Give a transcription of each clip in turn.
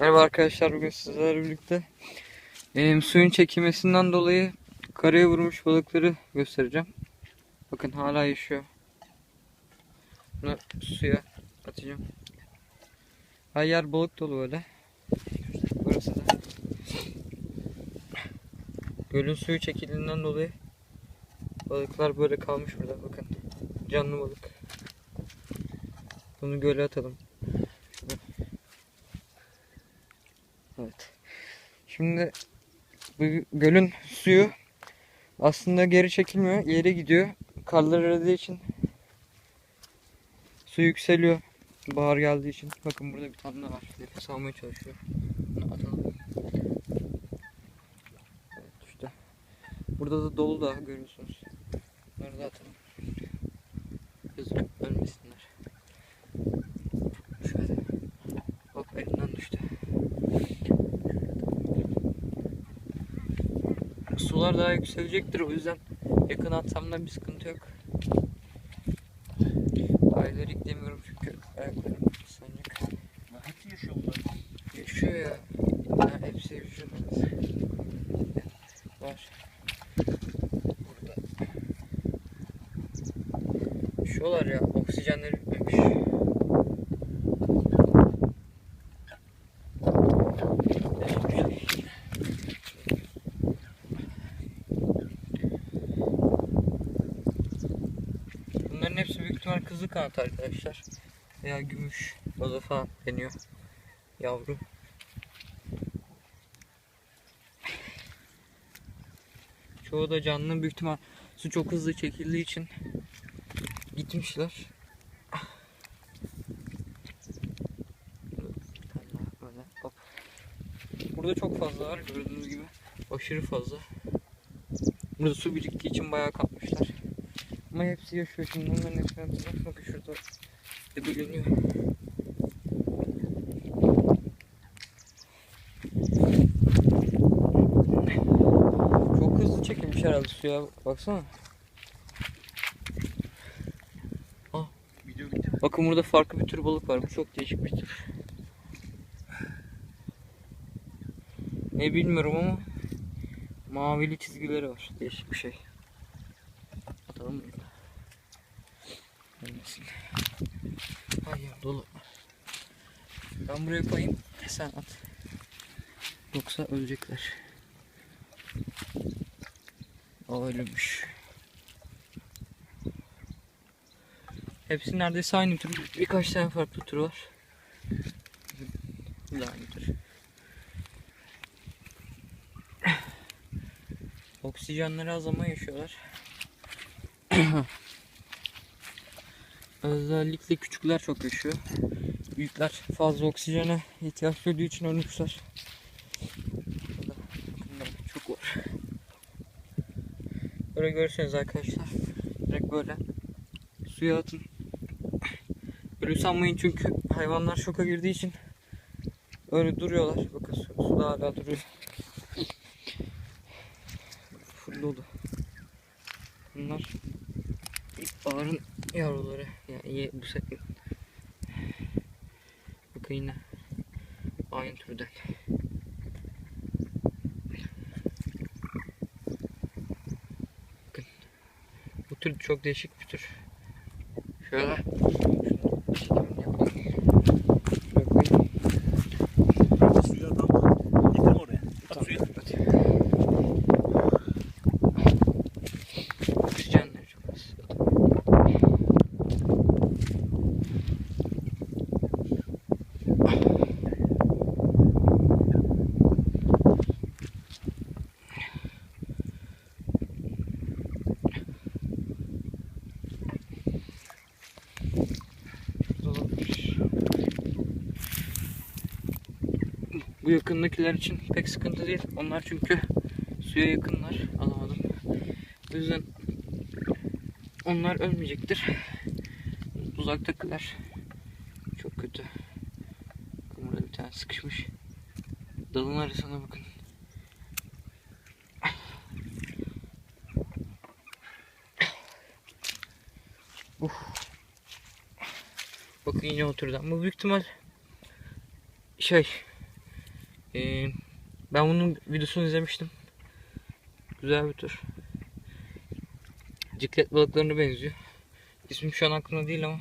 Merhaba arkadaşlar bugün sizlerle birlikte em, suyun çekilmesinden dolayı karaya vurmuş balıkları göstereceğim. Bakın hala yaşıyor. Bunu suya atacağım. Her yer balık dolu böyle. Burası da. Gölün suyu çekildiğinden dolayı balıklar böyle kalmış burada bakın. Canlı balık. Bunu göle atalım. Evet. Şimdi bu gölün suyu aslında geri çekilmiyor. Yere gidiyor. Karlar aradığı için su yükseliyor. Bahar geldiği için. Bakın burada bir tane var. Nefes almaya çalışıyor. Bunu atalım. Evet işte. Burada da dolu da görüyorsunuz. Bunları da atalım. Sular daha yükselecektir o yüzden yakın atsam da bir sıkıntı yok. Daha ileri demiyorum çünkü ayaklarım ıslanacak. Hepsi yaşıyor bunlar. Yaşıyor ya. Ha, hepsi yaşıyor. Var. Burada. Yaşıyorlar ya. Oksijenleri bitmemiş. Bunların hepsi büyük ihtimal kızıl kanat arkadaşlar. Veya gümüş balığı falan deniyor. Yavru. Çoğu da canlı büyük ihtimal su çok hızlı çekildiği için gitmişler. Burada çok fazla var gördüğünüz gibi. Aşırı fazla. Burada su biriktiği için bayağı kapmışlar. Ama hepsi yaşıyor şimdi onların hepsini atacağım. Bakın şurada debeleniyor. Çok hızlı çekilmiş herhalde suya. Baksana. Video bitti. Bakın burada farklı bir tür balık var. Bu çok değişik bir tür. Ne bilmiyorum ama mavili çizgileri var. Değişik bir şey. Atalım bunu. Ölmesin. Hayır dolu. Ben buraya koyayım. Sen at. Yoksa ölecekler. O ölmüş. Hepsi neredeyse aynı tür. Birkaç tane farklı tür var. Bu da aynı tür. Oksijenleri az ama yaşıyorlar. Özellikle küçükler çok yaşıyor. Büyükler fazla oksijene ihtiyaç duyduğu için ölmüşler. Çok var. Böyle görürseniz arkadaşlar direkt böyle suya atın. Böyle sanmayın çünkü hayvanlar şoka girdiği için öyle duruyorlar. Bakın su, su da hala duruyor. Full dolu. Bunlar ilkbaharın yavruları. Ye, bu sefer. Bakın yine aynı türden. Bakın. Bu tür çok değişik bir tür. Şöyle. Şunu yapalım. Şöyle koyayım. Suya adam. Getir oraya. At suya. Oksijenleri çok az. Dolapmış. Bu yakındakiler için pek sıkıntı değil. Onlar çünkü suya yakınlar. Alamadım. O yüzden onlar ölmeyecektir. Uzaktakiler çok kötü. Burada bir tane sıkışmış. Dalın arasına bakın. Uf. Bakın yine o türden. Bu büyük ihtimal şey Ee, ben bunun videosunu izlemiştim. Güzel bir tür. Ciklet balıklarına benziyor. İsmim şu an aklımda değil ama.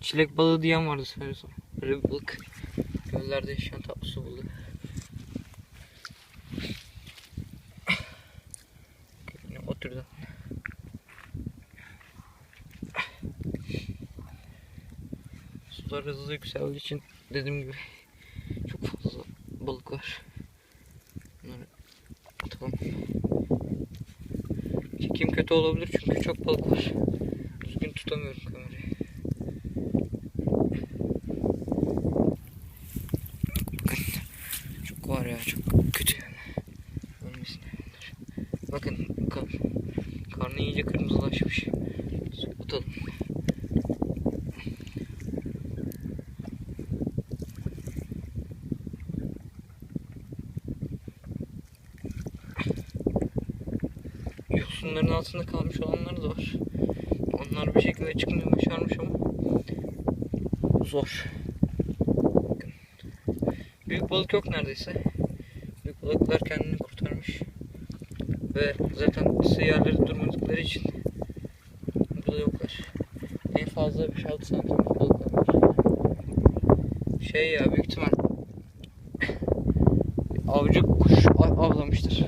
Çilek balığı diyen vardı sanırsam. Böyle bir balık. Göllerde yaşayan tatlı su balığı. Yine o türden. Sular hızlı yükseldiği için dediğim gibi çok fazla balık var. Bunları atalım. Çekim kötü olabilir çünkü çok balık var. Düzgün tutamıyorum kamerayı. Çok var ya çok kötü yani. Ölmesin hayvanlar. Bakın kar, karnı iyice kırmızılaşmış. Su Atalım. yosunların altında kalmış olanlar da var. Onlar bir şekilde çıkmaya başarmış ama zor. Bakın. Büyük balık yok neredeyse. Büyük balıklar kendini kurtarmış. Ve zaten sığ yerlerde durmadıkları için burada yoklar. En fazla 5-6 santimlik balıklar var. Şey ya büyük ihtimal avcı kuş av- avlamıştır.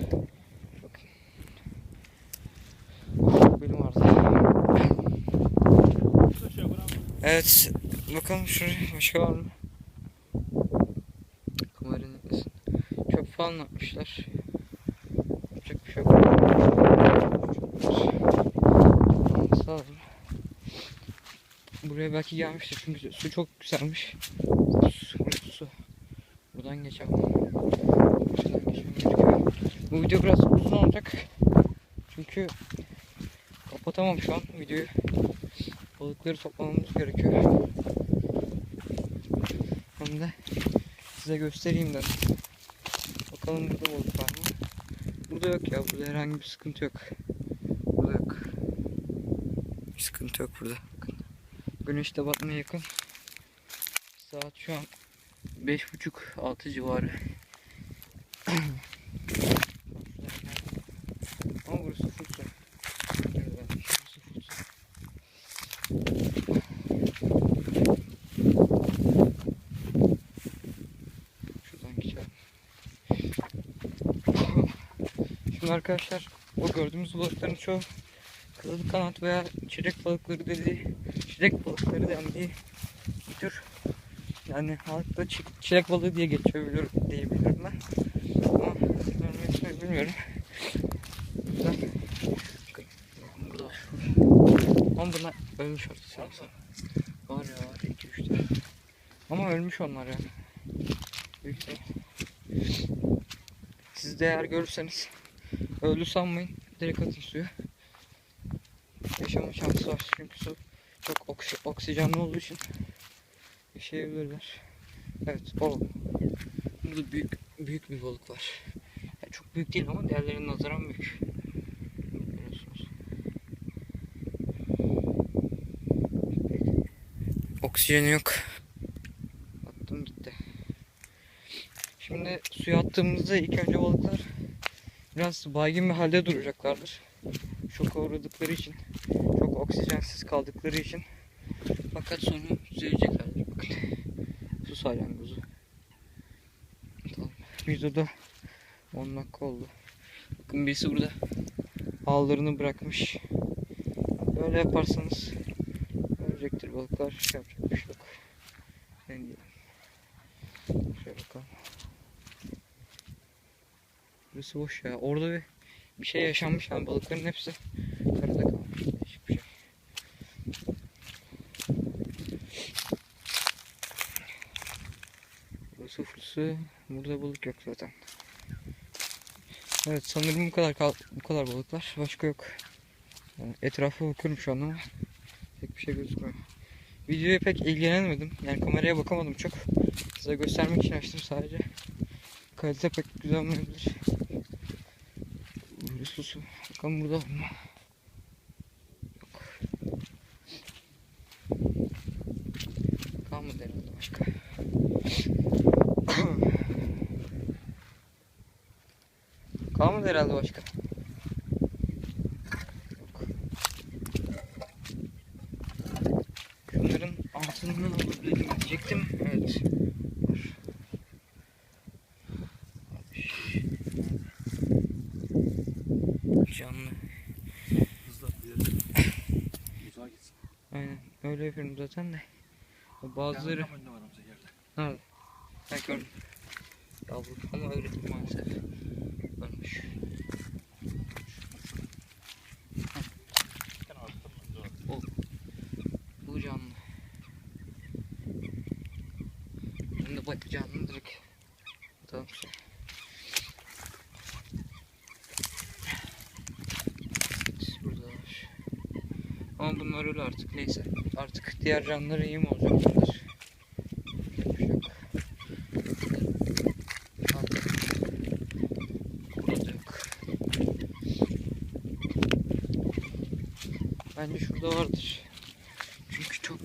Benim vardı. Şurada şey var ama. Evet. Bakalım şuraya başka var mı? Etmesin. Çöp falan atmışlar. Yapacak bir şey yok. Olması lazım. Buraya belki gelmiştir çünkü su çok güzelmiş. Su, su. Buradan geçemem. Şuradan geçmem gerekiyor. Bu video biraz uzun olacak. Çünkü kapatamam şu an videoyu. Balıkları toplamamız gerekiyor. Hem de size göstereyim de. Bakalım burada balık var mı? Burada yok ya. Burada herhangi bir sıkıntı yok. Burada yok. Bir sıkıntı yok burada. Bakın. Güneş de batmaya yakın. Saat şu an 5.30-6 civarı. Ama burası full su. Evet, burası full su. Şuradan geçelim. Şimdi arkadaşlar o gördüğümüz balıkların çoğu kızıl kanat veya çilek balıkları dediği çilek balıkları dendiği bir tür. Yani halkta çi- çilek balığı diye geçiyor biliyorum, diyebilirim ben. Ama ben bilmiyorum. Var. Ama bunlar ölmüş artık sanırsam. Var ya var 2-3 tane. Ama ölmüş onlar ya. Büyük ihtimal. Siz de eğer görürseniz öldü sanmayın. Direkt atın suya. Yaşama şansı var çünkü su çok oksi- oksijenli olduğu için yaşayabilirler. Evet o. Burada büyük büyük bir balık var. Yani çok büyük değil ama diğerlerinin nazaran büyük. Oksijeni yok. Attım gitti. Şimdi suya attığımızda ilk önce balıklar biraz baygın bir halde duracaklardır. Şoka uğradıkları için, çok oksijensiz kaldıkları için. Fakat sonra düzeleceklerdir. Bakın. Su salyangozu. Tamam. Videoda 10 dakika oldu. Bakın birisi burada ağlarını bırakmış. Böyle yaparsanız ölecektir balıklar. Şey yapacak bir şey yok. Ne diyelim. Şöyle bakalım. Burası boş ya. Orada bir, bir şey yaşanmış yani balıkların hepsi karada kalmış. Değişik bir şey. Burası fırsı. Burada balık yok zaten. Evet sanırım bu kadar kal bu kadar balıklar. Başka yok. Yani etrafa bakıyorum şu an ama pek bir şey gözükmüyor. Videoya pek ilgilenemedim. Yani kameraya bakamadım çok. Size göstermek için açtım sadece. Kalite pek güzel olmayabilir bir susun. Bakalım burada var mı? Yok. Kalmadı herhalde başka. Kalmadı herhalde başka. Bunların altından olur diyecektim. Evet. Yapıyorum zaten de. Bazıları... Nerede? Ben gördüm. Yavru ama öyle maalesef. Ölmüş. Var. Bu canlı. Şimdi bak canlı direkt. Tamam. Evet, burada var. Bunlar öyle artık neyse. Artık diğer canlılar iyi mi bir şey. Bence şurada vardır. Çünkü çok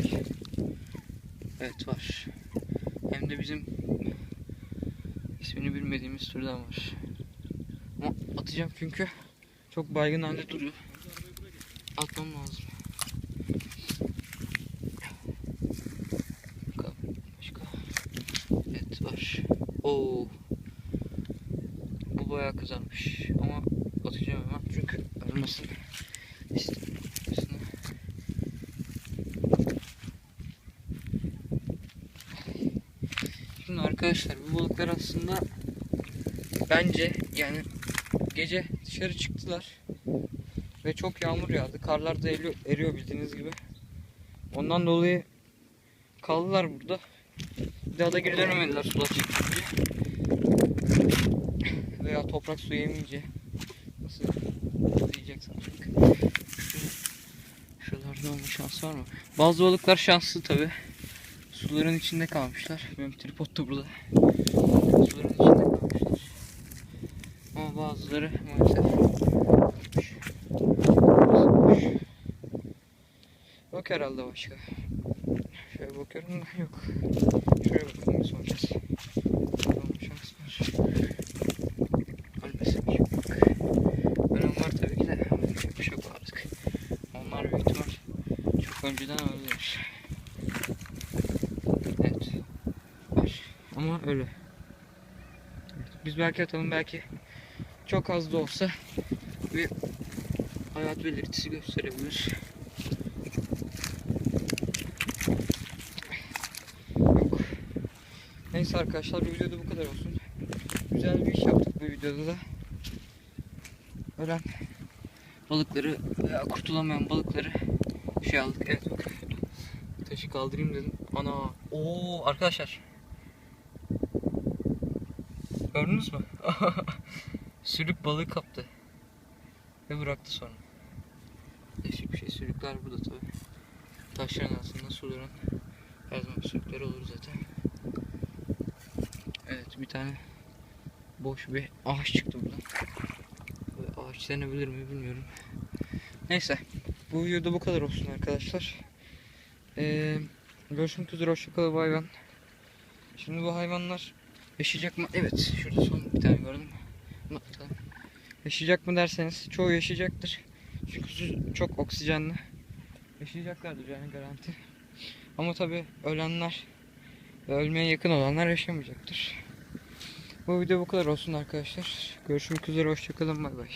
şey. Evet var. Hem de bizim ismini bilmediğimiz türden var. Ama atacağım çünkü çok baygın halde duruyor. Atmam lazım. Başka. Evet var. Oo. Bu bayağı kızarmış ama atacağım hemen çünkü ölmesin. İstemiyorum. Şimdi arkadaşlar bu balıklar aslında bence yani gece dışarı çıktılar ve çok yağmur yağdı. Karlar da eriyor, eriyor bildiğiniz gibi. Ondan dolayı kaldılar burada. Bir daha da geri dönemediler sular çıkınca. Veya toprak su yemeyince. Nasıl diyeceksin artık. Şu, şuralarda olma şansı var mı? Bazı balıklar şanslı tabi. Suların içinde kalmışlar. Benim tripod da burada. Suların içinde kalmışlar. Ama bazıları maalesef ölmüş. Basılmış. Yok herhalde başka. Şöyle bakıyorum da yok. Şuraya bakalım bir soracağız. Olma şans var. Ölmesin bir. Ölüm var tabii ki de bir şey artık. Onlar büyük ihtimal çok önceden öldüler. Evet. Var. Ama öyle. Biz belki atalım belki çok az da olsa bir hayat belirtisi gösterebilir. Yok. Neyse arkadaşlar bu videoda bu kadar olsun. Güzel bir iş yaptık bu videoda da. Ölen balıkları veya kurtulamayan balıkları şey aldık. Evet. Taşı kaldırayım dedim. Ana. Oo arkadaşlar. Gördünüz mü? Sürük balığı kaptı. Ve bıraktı sonra. Değişik bir şey. Sürükler burada tabi. Taşların altında suların her zaman sürükleri olur zaten. Evet bir tane boş bir ağaç çıktı buradan. Ve ağaç denebilir mi bilmiyorum. Neyse. Bu videoda bu kadar olsun arkadaşlar. Ee, görüşmek üzere hoşçakalın bay ben. Şimdi bu hayvanlar yaşayacak mı? Evet şurada son bir tane gördüm. Atalım. Yaşayacak mı derseniz çoğu yaşayacaktır. Çünkü çok oksijenli. Yaşayacaklardır yani garanti. Ama tabi ölenler ölmeye yakın olanlar yaşamayacaktır. Bu video bu kadar olsun arkadaşlar. Görüşmek üzere hoşçakalın bay bay.